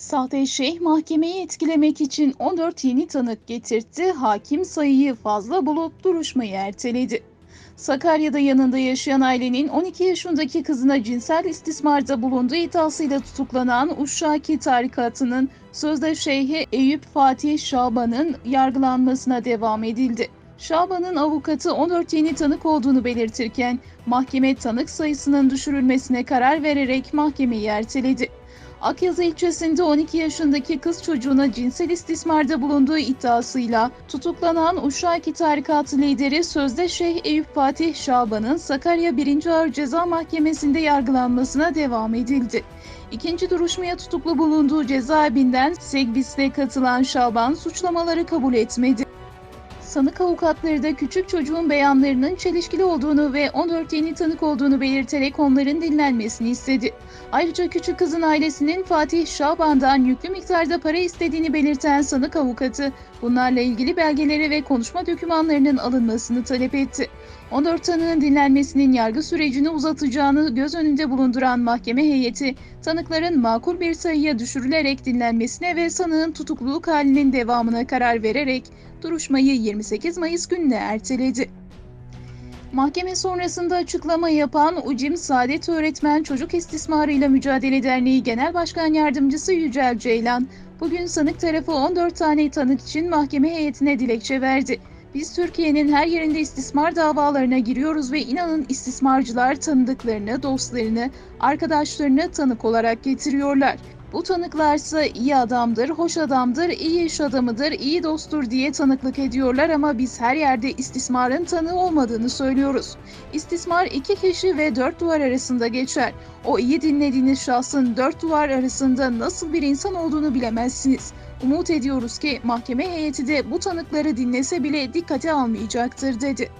Sahte şeyh mahkemeyi etkilemek için 14 yeni tanık getirtti. Hakim sayıyı fazla bulup duruşmayı erteledi. Sakarya'da yanında yaşayan ailenin 12 yaşındaki kızına cinsel istismarda bulunduğu iddiasıyla tutuklanan Uşşaki tarikatının sözde şeyhi Eyüp Fatih Şaban'ın yargılanmasına devam edildi. Şaban'ın avukatı 14 yeni tanık olduğunu belirtirken mahkeme tanık sayısının düşürülmesine karar vererek mahkemeyi erteledi. Akyazı ilçesinde 12 yaşındaki kız çocuğuna cinsel istismarda bulunduğu iddiasıyla tutuklanan Uşaki Tarikatı lideri Sözde Şeyh Eyüp Fatih Şaban'ın Sakarya 1. Ağır Ceza Mahkemesi'nde yargılanmasına devam edildi. İkinci duruşmaya tutuklu bulunduğu cezaevinden Segbis'te katılan Şaban suçlamaları kabul etmedi. Sanık avukatları da küçük çocuğun beyanlarının çelişkili olduğunu ve 14 yeni tanık olduğunu belirterek onların dinlenmesini istedi. Ayrıca küçük kızın ailesinin Fatih Şaban'dan yüklü miktarda para istediğini belirten sanık avukatı, bunlarla ilgili belgeleri ve konuşma dokümanlarının alınmasını talep etti. 14 tanığın dinlenmesinin yargı sürecini uzatacağını göz önünde bulunduran mahkeme heyeti, tanıkların makul bir sayıya düşürülerek dinlenmesine ve sanığın tutukluluk halinin devamına karar vererek duruşmayı 28 Mayıs gününe erteledi. Mahkeme sonrasında açıklama yapan Ucim Saadet Öğretmen Çocuk İstismarıyla Mücadele Derneği Genel Başkan Yardımcısı Yücel Ceylan, bugün sanık tarafı 14 tane tanık için mahkeme heyetine dilekçe verdi. Biz Türkiye'nin her yerinde istismar davalarına giriyoruz ve inanın istismarcılar tanıdıklarını, dostlarını, arkadaşlarını tanık olarak getiriyorlar. Bu tanıklarsa iyi adamdır, hoş adamdır, iyi iş adamıdır, iyi dosttur diye tanıklık ediyorlar ama biz her yerde istismarın tanığı olmadığını söylüyoruz. İstismar iki kişi ve dört duvar arasında geçer. O iyi dinlediğiniz şahsın dört duvar arasında nasıl bir insan olduğunu bilemezsiniz. Umut ediyoruz ki mahkeme heyeti de bu tanıkları dinlese bile dikkate almayacaktır dedi.